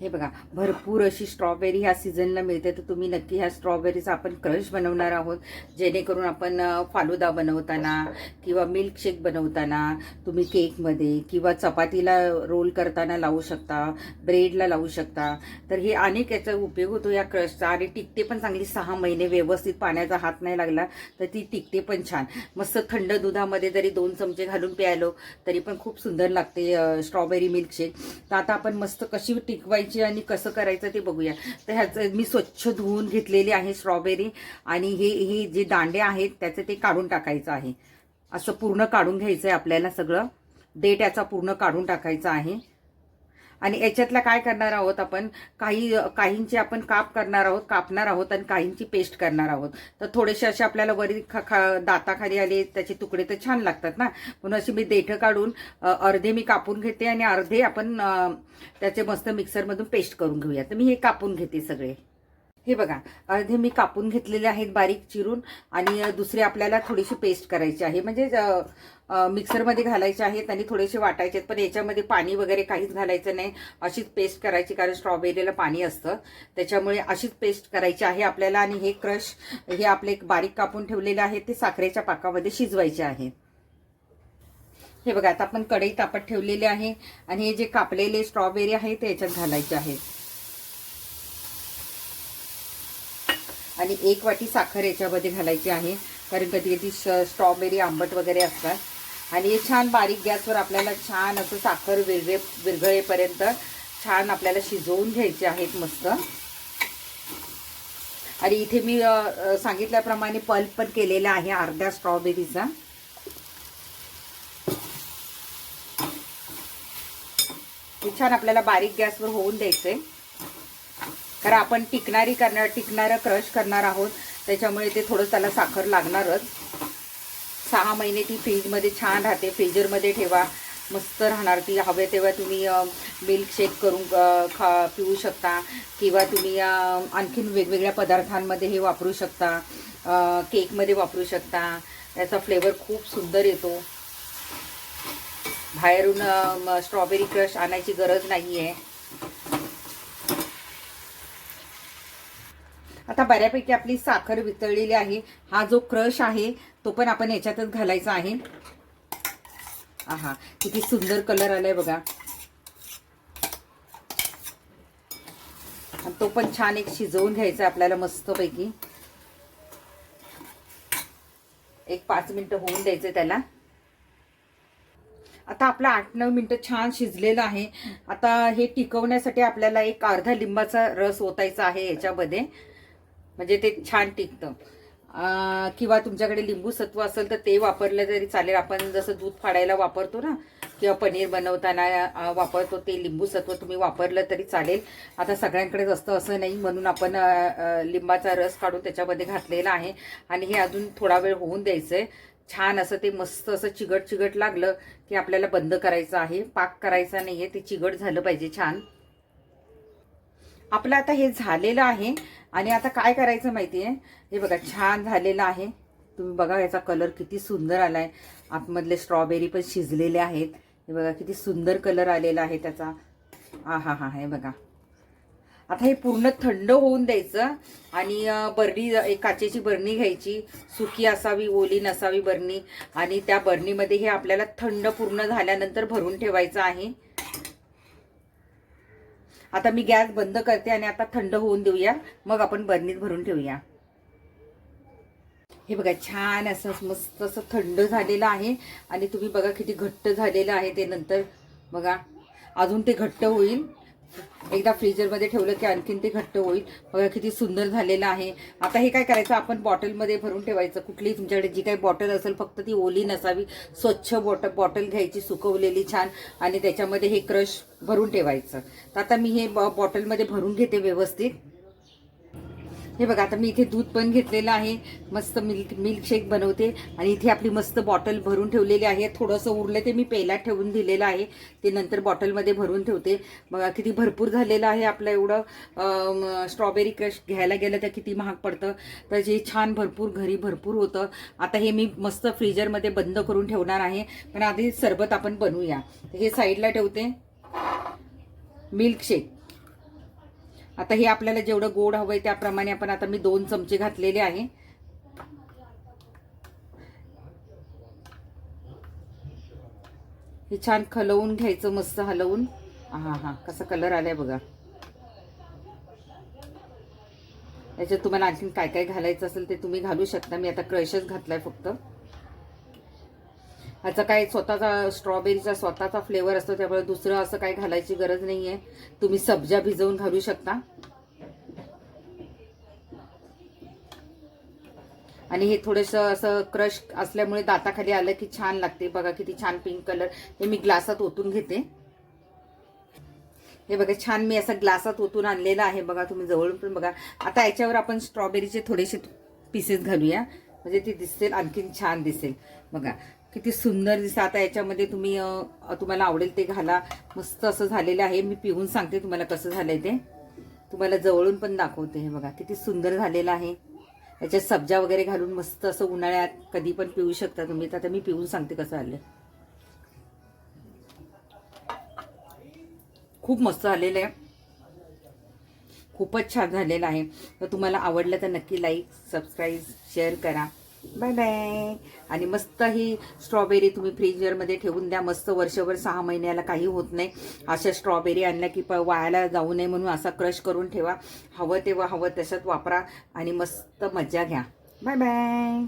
हे बघा भरपूर अशी स्ट्रॉबेरी ह्या सीझनला मिळते. तर तुम्ही नक्की ह्या स्ट्रॉबेरीचा आपण क्रश बनवणार आहोत. जेणेकरून आपण फालुदा बनवताना किंवा मिल्कशेक बनवताना तुम्ही केकमध्ये किंवा चपातीला रोल करताना लावू शकता ब्रेडला लावू शकता. तर हे अनेक याचा उपयोग होतो या क्रशचा आणि टिकते पण चांगली सहा महिने व्यवस्थित पाण्याचा हात नाही लागला तर ती टिकते पण छान. मस्त थंड दुधामध्ये जरी दोन चमचे घालून प्यायलो तरी पण खूप सुंदर लागते स्ट्रॉबेरी मिल्कशेक तर आता आपण मस्त कशी टिकवायची आणि कसं करायचं ते बघूया. तर ह्याचं मी स्वच्छ धुवून घेतलेली आहे स्ट्रॉबेरी आणि हे हे जे दांडे आहेत त्याचं ते काढून टाकायचं आहे. असं पूर्ण काढून घ्यायचं आहे आपल्याला सगळं. देठ याचा पूर्ण काढून टाकायचा आहे. आणि याच्यातला काय करणार आहोत आपण? काही काहींचे आपण काप करणार आहोत कापणार आहोत आणि काहींची पेस्ट करणार आहोत. तर थोडेसे असे आपल्याला वरी खा खा दाताखाली आले त्याचे तुकडे तर छान लागतात ना. म्हणून अशी मी देठं काढून अर्धे मी कापून घेते आणि अर्धे आपण त्याचे मस्त मिक्सरमधून पेस्ट करून घेऊया. तर मी हे कापून घेते सगळे. हे बघा अर्धे मी कापून घेतलेले आहेत बारीक चिरून आणि दुसरे आपल्याला थोडीशी पेस्ट करायची आहे. म्हणजे मिक्सरमध्ये घालायचे आहेत आणि थोडेसे वाटायचे आहेत पण याच्यामध्ये पाणी वगैरे काहीच घालायचं नाही. अशीच पेस्ट करायची कारण स्ट्रॉबेरीला पाणी असतं. त्याच्यामुळे अशीच पेस्ट करायची आहे आपल्याला आणि हे क्रश हे आपले एक बारीक कापून ठेवलेले आहेत ते साखरेच्या पाकामध्ये शिजवायचे आहे. हे बघा आता आपण कढई तापत ठेवलेले आहे आणि हे जे कापलेले स्ट्रॉबेरी आहे ते याच्यात घालायचे आहेत. आणि एक वाटी साखर याच्यामध्ये घालायची आहे. कारण कधी कधी स्ट्रॉबेरी आंबट वगैरे असतात. आणि हे छान बारीक गॅसवर आपल्याला छान असं साखर विरवे विरघळेपर्यंत छान आपल्याला शिजवून घ्यायचे आहेत मस्त. आणि इथे मी सांगितल्याप्रमाणे पल्प पण केलेला आहे अर्ध्या स्ट्रॉबेरीचा छान आपल्याला बारीक गॅसवर होऊन द्यायचंय. कारण आपण टिकणारी करणार टिकणारं क्रश करणार आहोत. त्याच्यामुळे ते थोडं त्याला साखर लागणारच. सहा महिने ती फ्रीजमध्ये छान राहते. फ्रीजरमध्ये ठेवा. मस्त राहणार ती. हवे तेव्हा तुम्ही मिल्कशेक करून खा पिऊ शकता. किंवा तुम्ही आणखीन वेगवेगळ्या पदार्थांमध्ये हे वापरू शकता. केकमध्ये वापरू शकता. याचा फ्लेवर खूप सुंदर येतो. बाहेरून स्ट्रॉबेरी क्रश आणायची गरज नाही आहे आता बऱ्यापैकी आपली साखर वितळलेली आहे. हा जो क्रश आहे तो पण आपण याच्यातच घालायचा आहे. आहा किती सुंदर कलर आलाय बघा. तो पण छान एक शिजवून घ्यायचा आपल्याला मस्तपैकी. एक पाच मिनटं होऊन द्यायचं त्याला. आता आपला आठ नऊ मिनटं छान शिजलेलं आहे. आता हे टिकवण्यासाठी आपल्याला एक अर्धा लिंबाचा रस ओतायचा आहे याच्यामध्ये. म्हणजे ते छान टिकतं. किंवा तुमच्याकडे लिंबू सत्व असेल तर ते वापरलं तरी चालेल. आपण जसं दूध फाडायला वापरतो ना किंवा पनीर बनवताना वापरतो ते लिंबू सत्व तुम्ही वापरलं तरी चालेल. आता सगळ्यांकडेच असतं असं नाही म्हणून आपण लिंबाचा रस काढून त्याच्यामध्ये घातलेला आहे. आणि हे अजून थोडा वेळ होऊन द्यायचं आहे छान असं ते मस्त असं चिगट चिगट लागलं की आपल्याला बंद करायचं आहे. पाक करायचा नाही आहे ते चिगट झालं पाहिजे छान. आपलं आता हे झालेलं आहे. आणि आता काय करायचं माहिती आहे हे बघा छान झालेलं आहे. तुम्ही बघा याचा कलर किती सुंदर आला आहे आतमधले स्ट्रॉबेरी पण शिजलेले आहेत. हे बघा किती सुंदर कलर आलेला आहे त्याचा. हा हा हा हे बघा. आता हे पूर्ण थंड होऊन द्यायचं. आणि बरणी एक काचेची बरणी घ्यायची. सुकी असावी ओली नसावी बरणी आणि त्या बरणीमध्ये हे आपल्याला थंड पूर्ण झाल्यानंतर भरून ठेवायचं आहे. आता मी गॅस बंद करते आणि आता थंड होऊन देऊया. मग आपण बरणीत भरून ठेवूया. हे बघा छान असं मस्त असं थंड झालेलं आहे. आणि तुम्ही बघा किती घट्ट झालेलं आहे ते नंतर. बघा अजून ते घट्ट होईल. एकदा फ्रीजरमध्ये ठेवलं की आणखीन ते घट्ट होईल. बघा किती सुंदर झालेलं आहे. आता हे काय करायचं? आपण बॉटलमध्ये भरून ठेवायचं. कुठलीही तुमच्याकडे जी काही बॉटल असेल फक्त ती ओली नसावी. स्वच्छ बॉटल बॉटल घ्यायची सुकवलेली छान. आणि त्याच्यामध्ये हे क्रश भरून ठेवायचं. तर आता मी हे बॉ- बॉटलमध्ये भरून घेते व्यवस्थित. हे बघा आता मी इथे दूध पण घेतलेलं आहे. मस्त मिल्क मिल्कशेक बनवते. आणि इथे आपली मस्त बॉटल भरून ठेवलेली आहे. थोडंसं उरलं ते मी पेल्यात ठेवून दिलेलं आहे. ते नंतर बॉटलमध्ये भरून ठेवते. बघा किती भरपूर झालेलं आहे आपलं एवढं. स्ट्रॉबेरी क्रश घ्यायला गेलं तर किती महाग पडतं. तर जे छान भरपूर घरी भरपूर होतं. आता हे मी मस्त फ्रीजरमध्ये बंद करून ठेवणार आहे. पण आधी सरबत आपण बनवूया. हे साईडला ठेवते. मिल्कशेक. आता हे आपल्याला जेवढं गोड हवंय त्याप्रमाणे आपण आता मी दोन चमचे घातलेले आहे. हे छान खलवून घ्यायचं मस्त हलवून. हा हा कसा कलर आलाय बघा. याच्यात तुम्हाला आणखीन काय काय घालायचं असेल ते तुम्ही घालू शकता. मी आता क्रशच घातलाय फक्त. ह्याचा काय स्वतःचा स्ट्रॉबेरीचा स्वतःचा फ्लेवर असतो त्यामुळे दुसरं असं काही घालायची गरज नाहीये. तुम्ही सब्जा भिजवून घालू शकता. आणि हे थोडंसं असं क्रश असल्यामुळे दाताखाली आलं की छान लागते. बघा किती छान पिंक कलर हे मी ग्लासात ओतून घेते. हे बघा छान मी असं ग्लासात ओतून आणलेलं आहे. बघा तुम्ही जवळून पण बघा. आता याच्यावर आपण स्ट्रॉबेरीचे थोडेसे पीसेस घालूया. म्हणजे ती दिसेल आणखीन छान दिसेल. बघा किती सुंदर दिसतं. आता याच्यामध्ये तुम्ही तुम्हाला आवडेल ते घाला. मस्त असं झालेलं आहे. मी पिऊन सांगते तुम्हाला कसं झालंय ते. तुम्हाला जवळून पण दाखवते हे बघा. किती सुंदर झालेलं आहे. याच्यात सब्जा वगैरे घालून मस्त असं उन्हाळ्यात कधी पण पिऊ शकता तुम्ही. तर आता मी पिऊन सांगते कसं आलं खूप मस्त झालेलं आहे. खूपच छान झालेलं आहे. तर तुम्हाला आवडलं तर नक्की लाईक सबस्क्राईब शेअर करा. बाय बाय आणि मस्त ही स्ट्रॉबेरी तुम्ही फ्रीजरमध्ये ठेवून द्या. मस्त वर्षभर सहा महिन्याला काही होत नाही. अशा स्ट्रॉबेरी आणल्या की प वायाला जाऊ नये म्हणून असा क्रश करून ठेवा. हवं तेव्हा हवं तशात वापरा आणि मस्त मजा घ्या. Bye bye